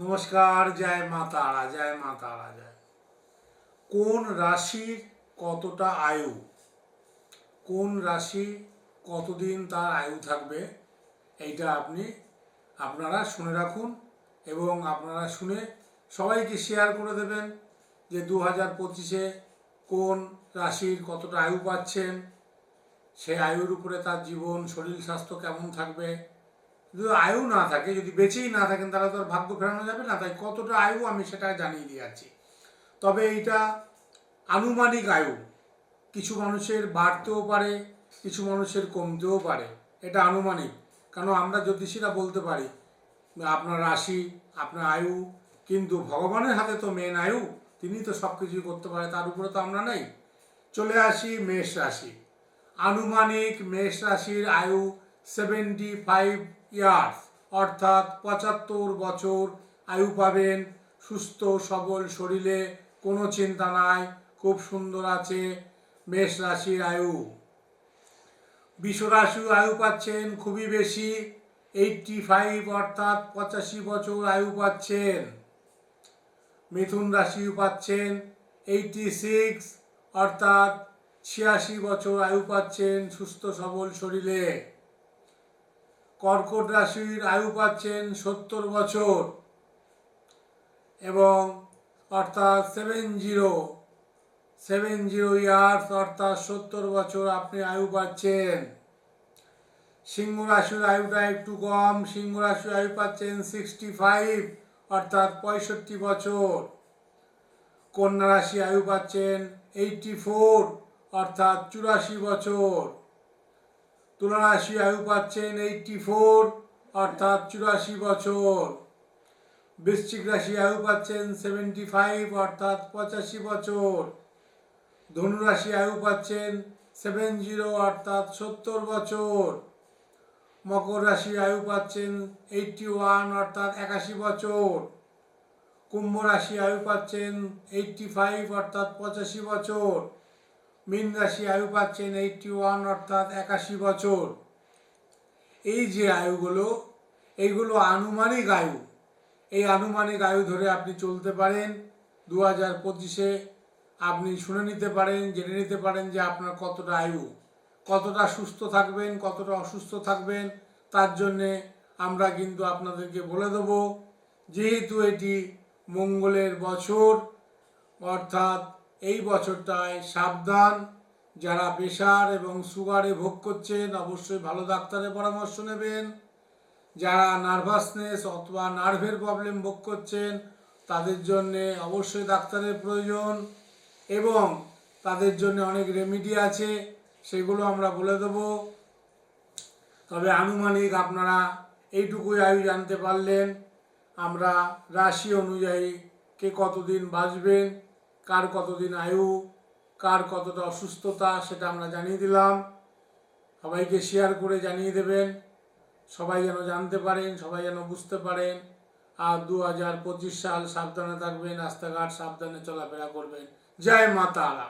নমস্কার, জয় মা তারা, জয় মা তারা, জয়। কোন রাশির কতটা আয়ু? কোন রাশি কতদিন তার আয়ু থাকবে? এইটা আপনি, আপনারা শুনে রাখুন এবং আপনারা শুনে সবাইকে শেয়ার করে দেবেন যে দু হাজার পঁচিশে কোন রাশির কতটা আয়ু পাচ্ছেন? সেই আয়ুর উপরে তার জীবন, শরীর, স্বাস্থ্য কেমন থাকবে? যদি আয়ু না থাকে, যদি বেঁচেই না থাকেন, তাহলে তো আর ভাগ্য ফেরানো যাবে না। তাই কতটা আয়ু আমি সেটা জানিয়ে দিয়ে তবে এইটা আনুমানিক আয়ু। কিছু মানুষের বাড়তেও পারে, কিছু মানুষের কমতেও পারে। এটা আনুমানিক। কারণ আমরা জ্যোতিষীরা বলতে পারি, আপনার রাশি, আপনার আয়ু, কিন্তু ভগবানের হাতে তো মেন আয়ু, তিনি তো সব কিছুই করতে পারে, তার উপরে তো আমরা নেই। চলে আসি মেষ রাশি। আনুমানিক মেষ রাশির আয়ু সেভেন্টি ফাইভ ইয়ার্স অর্থাৎ পঁচাত্তর বছর আয়ু পাবেন। সুস্থ, সবল শরীরে কোনো চিন্তা নাই, খুব সুন্দর আছে মেষ রাশির আয়ু। বিষ রাশি আয়ু পাচ্ছেন খুবই বেশি এইটটি ফাইভ অর্থাৎ পঁচাশি বছর আয়ু পাচ্ছেন। মিথুন রাশি পাচ্ছেন এইটটি সিক্স অর্থাৎ ছিয়াশি বছর আয়ু পাচ্ছেন সুস্থ, সবল শরীরে। কর্কট রাশির আয়ু পাচ্ছেন সত্তর বছর এবং অর্থাৎ seven zero seven zero years অর্থাৎ সত্তর বছর আপনি আয়ু পাচ্ছেন। সিংহ রাশির আয়ুটা একটু কম, সিংহ রাশির আয়ু পাচ্ছেন সিক্সটি ফাইভ অর্থাৎ পঁয়ষট্টি বছর। কন্যা রাশি আয়ু পাচ্ছেন এইটটি ফোর অর্থাৎ চুরাশি বছর। তুলা রাশি আয়ু পাচ্ছেন এইটটি ফোর অর্থাৎ চুরাশি বছর। বৃশ্চিক রাশি আয়ু পাচ্ছেন সেভেন্টি ফাইভ অর্থাৎ পঁচাশি বছর। ধনুরাশি আয়ু পাচ্ছেন সেভেন জিরো অর্থাৎ সত্তর বছর। মকর রাশি আয়ু পাচ্ছেন এইটটি ওয়ান অর্থাৎ একাশি বছর। কুম্ভ রাশি আয়ু পাচ্ছেন এইটটি ফাইভ অর্থাৎ পঁচাশি বছর। মীন রাশি আয়ু পাচ্ছেন এইটটি ওয়ান অর্থাৎ একাশি বছর। এই যে আয়ুগুলো, এইগুলো আনুমানিক আয়ু। এই আনুমানিক আয়ু ধরে আপনি চলতে পারেন। দু হাজার পঁচিশে আপনি শুনে নিতে পারেন, জেনে নিতে পারেন যে আপনার কতটা আয়ু। কতটা সুস্থ থাকবেন, কতটা অসুস্থ থাকবেন, তার জন্যে আমরা কিন্তু আপনাদেরকে বলে দেবো, যেহেতু এটি মঙ্গলের বছর, অর্থাৎ এই বছরটায় সাবধান। যারা প্রেশার এবং সুগারে ভোগ করছেন, অবশ্যই ভালো ডাক্তারের পরামর্শ নেবেন। যারা নার্ভাসনেস অথবা নার্ভের প্রবলেম ভোগ করছেন, তাদের জন্যে অবশ্যই ডাক্তারের প্রয়োজন এবং তাদের জন্য অনেক রেমিডি আছে, সেগুলো আমরা বলে দেবো। তবে আনুমানিক আপনারা এইটুকুই আয়ু জানতে পারলেন। আমরা রাশি অনুযায়ী কে কতদিন বাঁচবেন কার কতদিন আয়ু, কার কতটা অসুস্থতা সেটা আমরা জানিয়ে দিলাম। সবাইকে শেয়ার করে জানিয়ে দেবেন। সবাই যেন জানতে পারেন, সবাই যেন বুঝতে পারেন। আর দু হাজার পঁচিশ সাল সাবধানে থাকবেন, রাস্তাঘাট সাবধানে চলাফেরা করবেন। জয় মাতা আলা